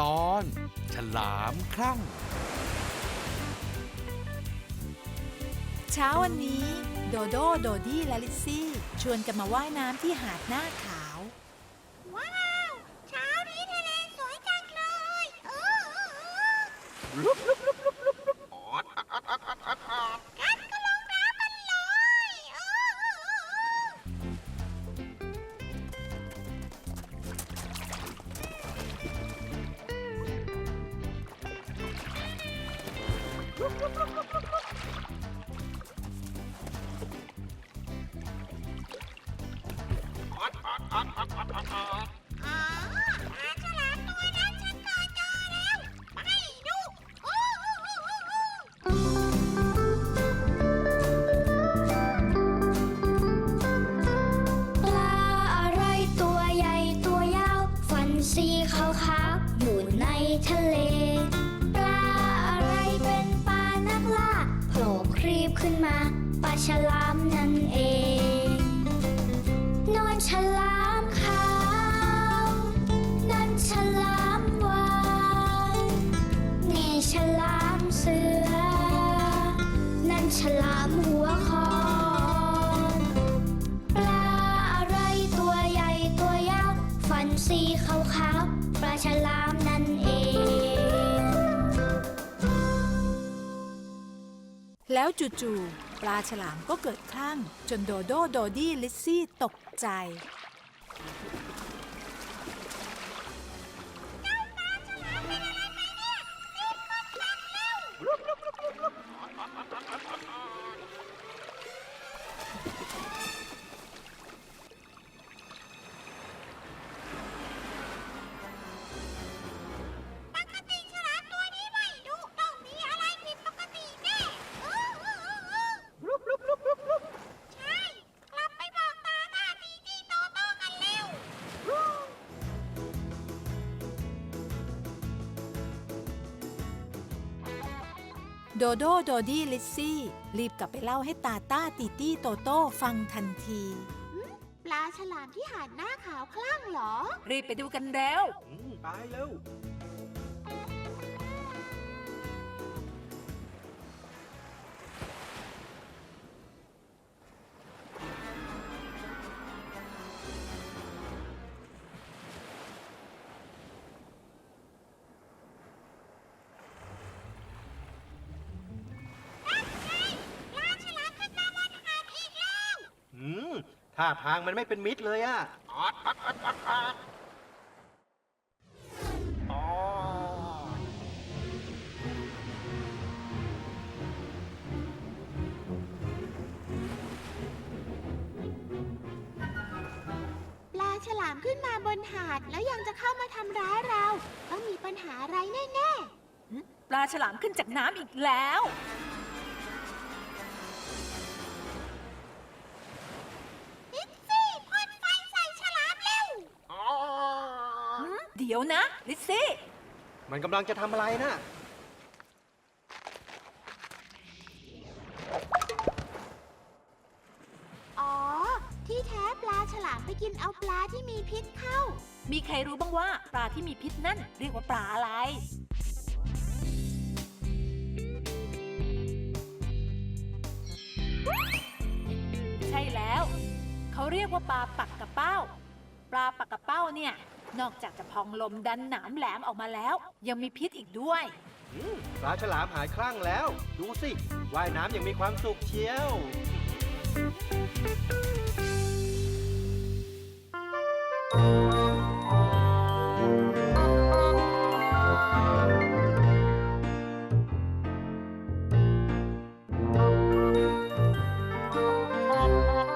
ตอน ฉลามคลั่ง เช้าวันนี้ โดโดโดดี้และลิซซี่ ชวนกันมาว่ายน้ำที่หาดหน้าขาว ว้าว เช้านี้ทะเลสวยจังเลย เออเออเทะเล ปลาอะไรเป็นปลานักล่าโผล่ครีบขึ้นมาปลาฉลามนั่นเองนอนฉลามขาวนั่นฉลามวานนี่ฉลามเสือ นั่นฉลามหัวคอ แล้วจู่ๆปลาฉลามก็เกิดคลั่งจนโดโดโดดี้ลิซซี่ตกใจ โดโดโดดี้ลิซซี่รีบกลับไปเล่าให้ตาต้าตีตี้โตโต้ฟังทันที ปลาฉลามที่หาดหน้าขาวคลั่งเหรอ รีบไปดูกันแล้ว อืมตายแล้ว ท่าทางมันไม่เป็นมิตรเลยอะอ๋อปลาฉลามขึ้นมาบนหาดแล้วยังจะเข้ามาทำร้ายเรา ต้องมีปัญหาอะไรแน่ปลาฉลามขึ้นจากน้ำอีกแล้ว ดี๋ยวนะ ลิซซี่ มันกำลังจะทำอะไรนะอ๋อ ที่แท้ปลาฉลามไปกินเอาปลาที่มีพิษเข้า มีใครรู้บ้างว่าปลาที่มีพิษนั่นเรียกว่าปลาอะไร ใช่แล้ว เขาเรียกว่าปลาปักกระเป้า ปลาปักกระเป้าเนี่ย นอกจากจะพองลมดันหนามแหลมออกมาแล้ว ยังมีพิษอีกด้วย อืมปลาฉลามหายคลั่งแล้ว ดูสิว่ายน้ำยังมีความสุขเชียวป